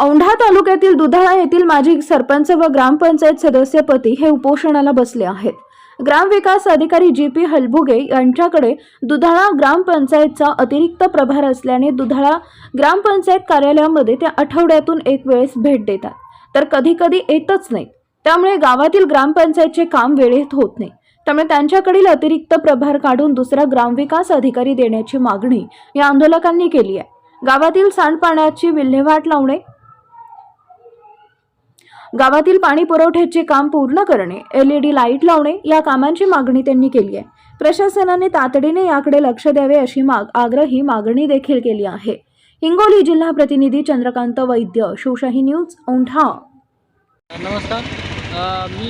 औंढा तालुक्यातील दुधाळा येथील माजी सरपंच व ग्रामपंचायत सदस्यपती हे उपोषणाला बसले आहेत. ग्रामविकास अधिकारी जी पी हलबुगे यांच्याकडे दुधाळा ग्रामपंचायतचा अतिरिक्त प्रभार असल्याने दुधाळा ग्रामपंचायत कार्यालयामध्ये त्या आठवड्यातून एक वेळेस भेट देतात. तर कधी कधी येतच नाही त्यामुळे गावातील ग्रामपंचायतचे काम वेळेत होत नाही. त्यामुळे त्यांच्याकडील अतिरिक्त प्रभार काढून दुसरा ग्रामविकास अधिकारी देण्याची मागणी या आंदोलकांनी केली आहे. गावातील सांडपाण्याची विल्हेवाट लावणे गावातील पाणी पुरवठ्याचे काम पूर्ण करणे एल ई डी लाइट लावणे या कामांची मागणी त्यांनी केली आहे. प्रशासनाने तातडीने याकडे लक्ष द्यावे अशी माग आग्रही मागणी देखील केली आहे. हिंगोली जिल्हा प्रतिनिधी चंद्रकांत वैद्य शिवशाही न्यूज औंढा नमस्कार. मी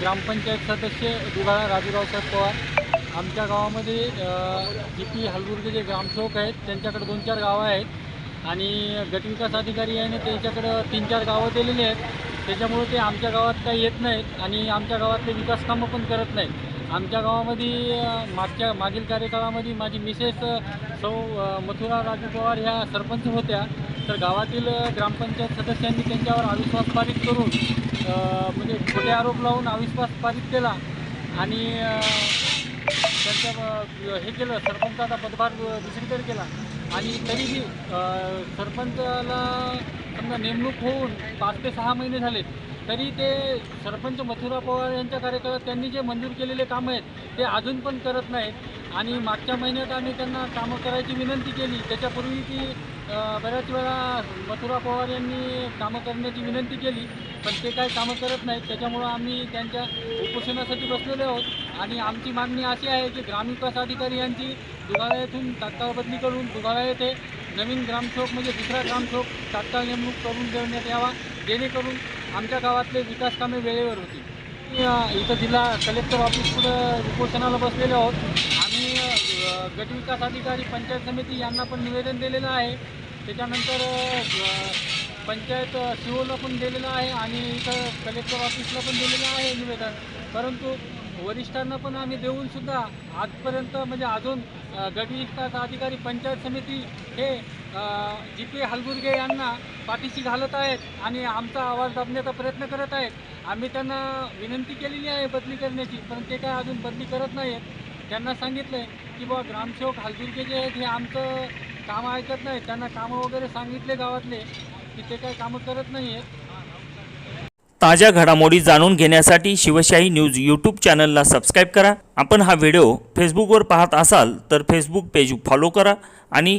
ग्रामपंचायत सदस्य दुधाळा राजूरावसाहेब पवार. आमच्या गावामध्ये जी पी हलबुर्गे जे ग्रामसेवक आहेत त्यांच्याकडे दोन चार गावं आहेत. आणि गटविकास अधिकारी आहे त्यांच्याकडं तीन चार गावं दिलेली आहेत. त्याच्यामुळं ते आमच्या गावात काही येत नाहीत आणि आमच्या गावातले विकास कामं पण करत नाहीत. आमच्या गावामध्ये मागच्या मागील कार्यकाळामध्ये माझी मिसेस सौ मथुरा राजू पवार ह्या सरपंच होत्या. तर गावातील ग्रामपंचायत सदस्यांनी त्यांच्यावर अविश्वास पारित करून म्हणजे खोटे आरोप लावून अविश्वास पारित केला. आणि त्यांचा हे केलं सरपंचाचा पदभार दुसरीकडे केला. आणि तरीही सरपंचाला समजा नेमणूक होऊन पाच ते सहा महिने झाले तरी ते सरपंच मथुरा पवार यांच्या कार्यकाळात त्यांनी जे मंजूर केलेले कामं आहेत ते अजून पण करत नाहीत. आणि मागच्या महिन्यात आम्ही त्यांना कामं करायची विनंती केली. त्याच्यापूर्वी ती बऱ्याच वेळा मथुरा पवार यांनी कामं करण्याची विनंती केली पण ते काही कामं करत नाहीत. त्याच्यामुळं आम्ही त्यांच्या उपोषणासाठी बसलेले आहोत. आणि आमची मागणी अशी आहे की ग्रामविकास अधिकारी यांची दुधाळा येथून तात्काळ बदली करून दुधाळा येथे नवीन ग्रामसेवक म्हणजे दुसरा ग्रामसेवक तात्काळ नेमणूक करून देण्यात यावा जेणेकरून आमच्या गावातले विकास कामे वेळेवर होतील. इथं जिल्हा कलेक्टर ऑफिस पुढं उपोषणाला बसलेलो आहोत. आम्ही गटविकास अधिकारी पंचायत समिती यांना पण निवेदन दिलेलं आहे. त्याच्यानंतर पंचायत सीओला पण दिलेलं आहे आणि इथं कलेक्टर ऑफिसला पण दिलेलं आहे निवेदन. परंतु वरिष्ठांना पण आम्ही देऊनसुद्धा आजपर्यंत म्हणजे अजून गटविकास अधिकारी पंचायत समिती हे जी पी हलबुर्गे यांना पाठीशी घालत आहेत आणि आमचा आवाज दाबण्याचा प्रयत्न करत आहेत. आम्ही त्यांना विनंती केलेली आहे बदली करण्याची पण ते काय अजून बदली करत नाही आहेत त्यांना सांगितलं आहे की बुवा ग्रामसेवक हलबुर्गे जे आहेत हे आमचं कामं ऐकत नाहीत. त्यांना कामं वगैरे सांगितले गावातले की ते काय कामं करत नाही आहेत ताज्या घडामोडी जाणून घेण्यासाठी शिवशाही न्यूज यूट्यूब चॅनलला सबस्क्राईब करा. आपण हा व्हिडिओ फेसबुकवर पाहत असाल तर फेसबुक पेज फॉलो करा आणि